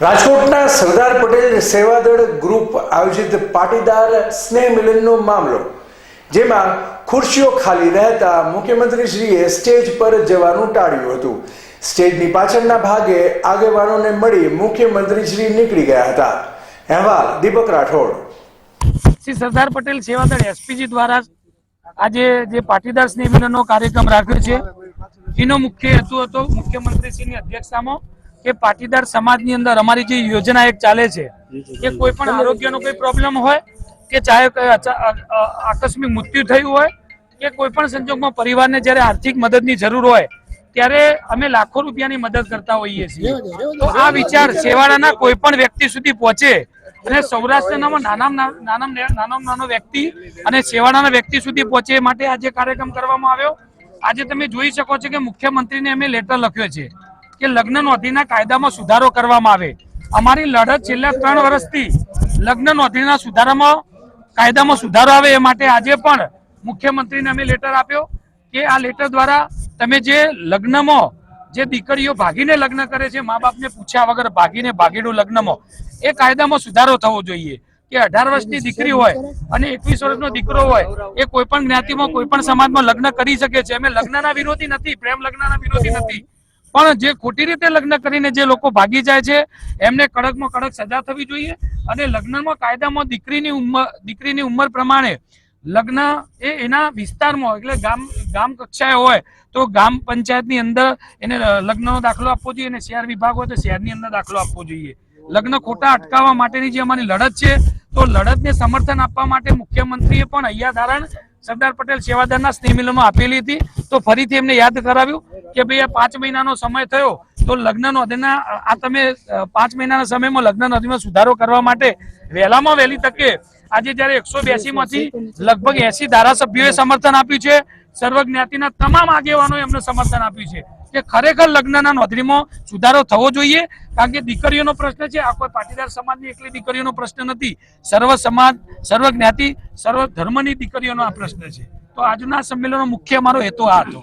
રાજકોટના સરદાર પટેલ સેવાદળ ગ્રુપ આયોજિત પાટીદાર સ્નેહ મિલનનો મામલો, જેમાં ખુરશીઓ ખાલી રહેતા મુખ્યમંત્રીશ્રીએ સ્ટેજ પર જવાનું ટાળ્યું હતું. સ્ટેજની પાછળના ભાગે આગેવાનોને મળી મુખ્યમંત્રીશ્રી નીકળી ગયા હતા. અહેવાલ દીપક રાઠોડ. શ્રી સરદાર પટેલ સેવાદળ એસપીજી દ્વારા આજે જે પાટીદાર સ્નેહ મિલનનો કાર્યક્રમ રાખ્યો છે, એનો મુખ્ય હેતુ હતો મુખ્યમંત્રીશ્રીની અધ્યક્ષતામાં કે પાટીદાર સમાજની અંદર અમારી જે યોજના એક ચાલે છે કે કોઈ પણ આરોગ્યનો કોઈ પ્રોબ્લેમ હોય કે ચાહે આકસ્મિક મૃત્યુ થયું હોય કે કોઈ પણ સંજોગમાં પરિવારને જ્યારે આર્થિક મદદની જરૂર હોય ત્યારે અમે લાખો રૂપિયાની મદદ કરતા હોઈએ છીએ. તો આ વિચાર છેવાડાના કોઈ પણ વ્યક્તિ સુધી પહોંચે અને સૌરાષ્ટ્રના નાના નાના વ્યક્તિ અને છેવાડાના વ્યક્તિ સુધી પહોંચે એ માટે આજે કાર્યક્રમ કરવામાં આવ્યો. આજે તમે જોઈ શકો છો કે મુખ્યમંત્રીને અમે લેટર લખ્યો છે. કે લગ્ન નોંધણીના કાયદામાં સુધારો કરવામાં આવે. અમારી લડત છેલ્લા ત્રણ વર્ષથી લગ્ન નોંધણીના સુધારામાં કાયદામાં સુધારો આવે એ માટે આજે પણ મુખ્યમંત્રીને અમે લેટર આપ્યો કે આ લેટર દ્વારા તમે જે લગ્નમાં જે દીકરીઓ ભાગીને લગ્ન કરે છે, મા બાપને પૂછ્યા વગર ભાગીને ભાગીનું લગ્નમાં, એ કાયદામાં સુધારો થવો જોઈએ. કે અઢાર વર્ષની દીકરી હોય અને એકવીસ વર્ષનો દીકરો હોય, એ કોઈ પણ જ્ઞાતિમાં, કોઈ પણ સમાજમાં લગ્ન કરી શકે છે. અમે લગ્નના વિરોધી નથી, પ્રેમ લગ્નના વિરોધી નથી. પણ જે ખોટી રીતે લગ્ન કરીને જે લોકો ભાગી જાય છે, એમને કડકમાં કડક સજા થવી જોઈએ અને લગ્નમાં કાયદામાં દીકરીની ઉંમર દીકરીની ઉંમર પ્રમાણે લગ્ન એ એના વિસ્તારમાં એટલે ગામ ગામ કક્ષાએ હોય, તો ગામ પંચાયતની અંદર એને લગ્નનો દાખલો આપવો જોઈએ અને શહેર વિભાગ હોય તો શહેરની અંદર દાખલો આપવો જોઈએ. લગ્ન ખોટા અટકાવવા માટેની જે અમારી લડત છે, તો લડતને સમર્થન આપવા માટે મુખ્યમંત્રીએ પણ અહીંયા ધારણ સરદાર પટેલ સેવાદારના સ્નેહ મિલનમાં આપેલી હતી, તો ફરીથી એમને યાદ કરાવ્યું. કે ભાઈ આ પાંચ મહિનાનો સમય થયો, તો લગ્ન નોંધીના, આ તમે પાંચ મહિનાના સમયમાં લગ્ન નોંધીમાં સુધારો કરવા માટે વહેલામાં વહેલી તકે આજે જ્યારે એકસો માંથી લગભગ એસી ધારાસભ્યોએ સમર્થન આપ્યું છે સર્વ જ્ઞાતિના તમામ આગેવાનોએ એમને સમર્થન આપ્યું છે કે ખરેખર લગ્નના નોંધણીમાં સુધારો થવો જોઈએ, કારણ કે દીકરીઓનો પ્રશ્ન છે, આ કોઈ પાટીદાર સમાજની એકલી દીકરીઓનો પ્રશ્ન નથી, સર્વ સમાજ સર્વ જ્ઞાતિ સર્વ ધર્મની દીકરીઓનો આ પ્રશ્ન છે. તો આજના સંમેલનનો મુખ્ય મારો હેતુ આ હતો.